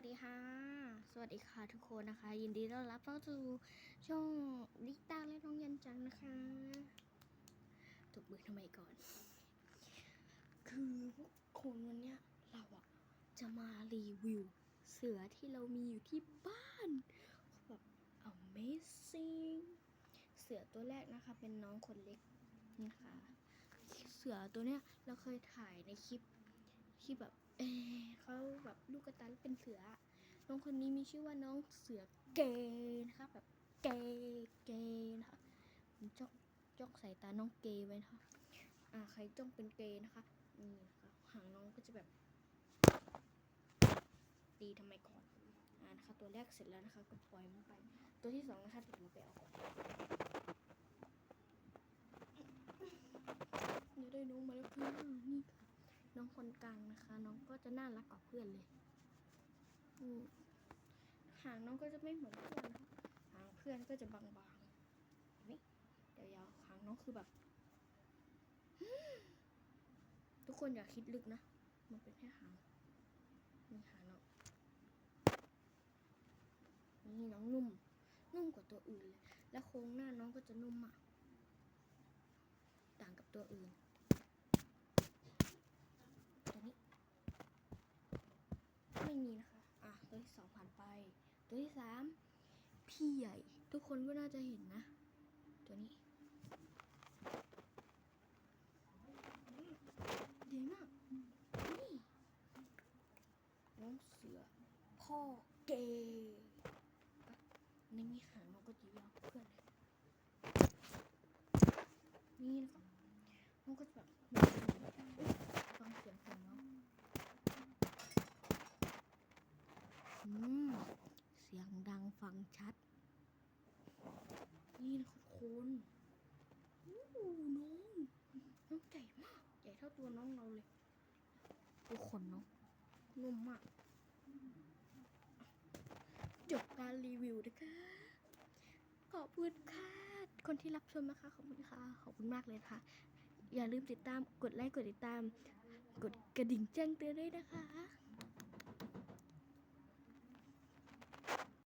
วัสดีค่ะ สวัสดีค่ะทุกคนนะคะ ยินดีต้อนรับเข้าสู่ช่องลิต้าและน้องยันจังนะคะตบมือทำไมก่อน คือพวกคนวันเนี้ยเราอะจะมารีวิว เสือที่เรามีอยู่ที่บ้านแบบ amazing เสือตัวแรกนะคะ เป็นน้องคนเล็กนี่ค่ะเสือตัวเนี้ยเราเคยถ่ายในคลิปที่แบบเออ เขาแบบลูกกระตายแล้วเป็นเสือ น้องคนนี้มีชื่อว่าน้องเสือเกย์นะคะแบบเกย์เกย์นะคะผมจ้องจ้องสายตาน้องเกย์ไว้นะคะอ่าใครจ้องเป็นเกย์นะคะนี่นะคะหางน้องก็จะแบบ ตีทำไมก่อนอ่านะคะ ตัวแรกเสร็จแล้วนะคะ ก็ปล่อยมันไป ตัวที่สองนะคะเดี๋ยวเราไปเอาก่อนเดี๋ยวได้น้องมาแล้วค่ะนี่ค่ะน้อน กลางนะคะ น้องก็จะน่ารักกว่าเพื่อนเลยหางน้องก็จะไม่เหมือนเพื่อนนะคะหางเพื่อนก็จะบางๆนี่ยาวๆหางน้องคือแบบ ทุกคนอย่าคิดลึกนะ มันเป็นแค่หางนี่หางน้องนี่น้องนุ่ม นุ่มกว่าตัวอื่นเลย และโครงหน้าน้องก็จะนุ่มมาก ต่างกับตัวอื่น ตัวนี้ ไม่มีนะคะ อะ ตัวที่ สองผ่านไป ตัวที่สามพี่ใหญ่ ทุกคนก็น่าจะเห็นนะ ตัวนี้ดีมาก นี่น้องเสือ พ่อเกย์ในมีหางน้องก็จียาว นี่นะคะน้องก็จะแบบมีหางอุ๊ยฟังเสียงของน้อง อืม เสียงดัง ฟังชัด นี่นะครับคนโอ้น้องน้องใหญ่มาก ใหญ่เท่าตัวน้องเราเลยดูขนน้องนุ่มมากจบการรีวิวนะคะขอบคุณค่ะ คนที่รับชมนะคะ ขอบคุณค่ะ ขอบคุณมากเลยค่ะ อย่าลืมติดตาม กดไลค์ กดติดตาม กดกระดิ่งแจ้งเตือนด้วยนะคะ